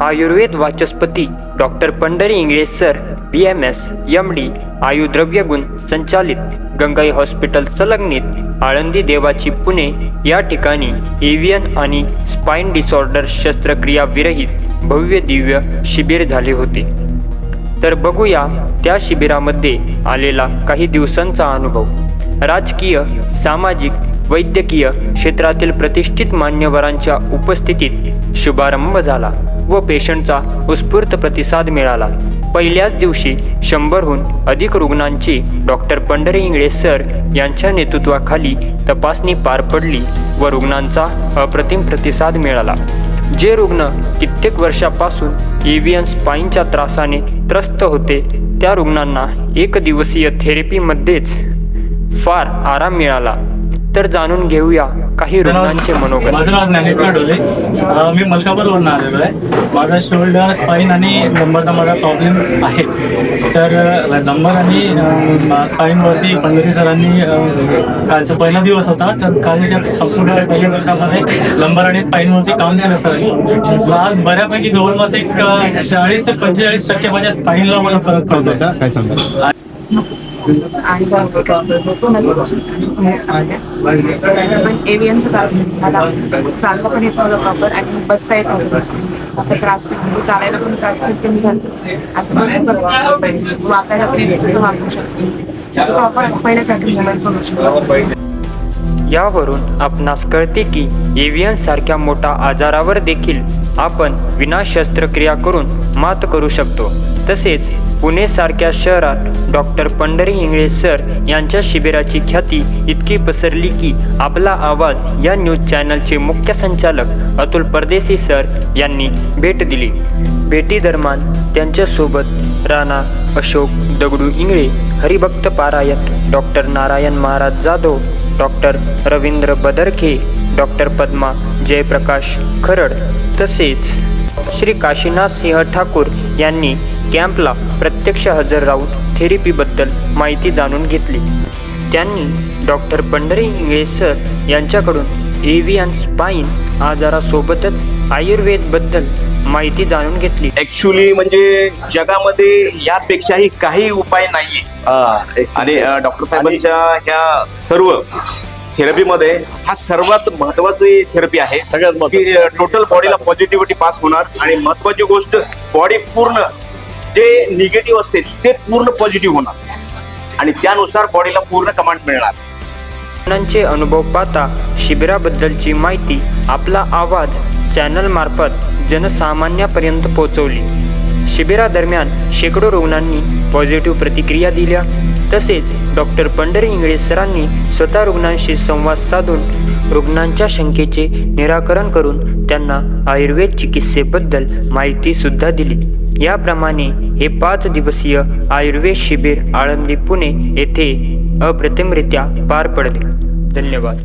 Ayurveda वाचस्पती doctor Pandhari Ingale sir B M S M D आयुद्रव्य गुण संचालित Gangai hospital संलग्नित आळंदी देवाची पुणे या ठिकाणी एव्हियन आणि स्पाइन डिसऑर्डर शस्त्रक्रिया विरहित भव्य दिव्य शिबिर झाले होते. तर बघूया त्या शिबिरामध्ये आलेला काही दिवसांचा अनुभव. राजकीय सामाजिक वैद्यकीय क्षेत्रातील प्रतिष्ठित मान्यवरांच्या उपस्थितीत शुभारंभ झाला. व पेशंटचा उत्स्फूर्त प्रतिसाद मिळाला. पहिल्याच दिवशी शंभरहून अधिक रुग्णांची डॉक्टर पंढरी इंगळे सर यांच्या नेतृत्वाखाली तपासणी पार पडली व रुग्णांचा अप्रतिम प्रतिसाद मिळाला. जे रुग्ण कित्येक वर्षापासून एव्हियन स्पाईनच्या त्रासाने त्रस्त होते त्या रुग्णांना एक दिवसीय थेरपीमध्येच फार आराम मिळाला. तर जाणून घेऊया काही रुग्णांचे मनोगत. माझं नाव ज्ञानेश्वर डोले मी मलकापूरवरून आलेलो आहे. माझा शोल्डर स्पाईन आणि नंबरचा माझा प्रॉब्लेम आहे. तर नंबर आणि स्पाईनवरती पंढरी सरांनी कालचा पहिला दिवस होता. तर कालच्या संपूर्ण पहिल्या दिवसामध्ये नंबर आणि स्पाईनवरती काम केलं सर. आज बऱ्यापैकी जवळपास एक चाळीस ते पंचेचाळीस टक्के माझ्या स्पाईनला मला फरक पडतो काय सांगता? पण एव्हियनचं पण येत नव्हतं प्रॉपर आणि बसता येत नव्हतं त्रास म्हणजे चालायला पण त्रास खूप कमी झाला. पण शकतो. प्रॉपर मोबाईल करू शकतो. यावरून आपणास कळते की एव्हियन सारख्या मोठ्या आजारावर देखील आपण विना शस्त्रक्रिया करून मात करू शकतो. तसेच पुणे सारख्या शहरात डॉक्टर पंढरी इंगळे सर यांच्या शिबिराची ख्याती इतकी पसरली की आपला आवाज या न्यूज चॅनलचे मुख्य संचालक अतुल परदेशी सर यांनी भेट दिली. भेटीदरम्यान त्यांच्यासोबत राणा अशोक दगडू इंगळे हरिभक्त पारायण doctor Narayan Maharaj Jadhav doctor Ravindra Badarkhe doctor Padma Jayprakash Kharad तसेच श्री काशीनाथ सिंह ठाकूर यांनी कॅम्पला प्रत्यक्ष हजर राहून थेरपीबद्दल माहिती जाणून घेतली. त्यांनी डॉक्टर पंढरी इंगळे सर यांच्याकडून एव्हियन स्पाईन आजारासोबतच आयुर्वेदबद्दल माहिती जाणून घेतली. ऍक्च्युली म्हणजे जगामध्ये यापेक्षाही काही उपाय नाहीये. आणि डॉक्टर साहेबांच्या ह्या सर्व थेरपीमध्ये हा सर्वात महत्वाची थेरपी आहे. सगळ्यात टोटल बॉडीला पॉझिटिव्हिटी पास होणार. आणि महत्वाची गोष्ट बॉडी पूर्ण जे निगेटिव्ह असते ते पूर्ण पॉझिटिव्ह होणार. आणि त्यानुसार बॉडीला पूर्ण कमांड मिळणार. रुग्णांचे अनुभव पाहता शिबिराबद्दलची माहिती आपला आवाज चॅनलमार्फत जनसामान्यापर्यंत पोहोचवली. शिबिरादरम्यान शेकडो रुग्णांनी पॉझिटिव्ह प्रतिक्रिया दिल्या. तसेच डॉक्टर पंढरी इंगळे सरांनी स्वतः रुग्णांशी संवाद साधून रुग्णांच्या शंकेचे निराकरण करून त्यांना आयुर्वेद चिकित्सेबद्दल माहितीसुद्धा दिली. याप्रमाणे हे पाच दिवसीय आयुर्वेद शिबिर आळंदी पुणे येथे अप्रतिमरित्या पार पडले. धन्यवाद.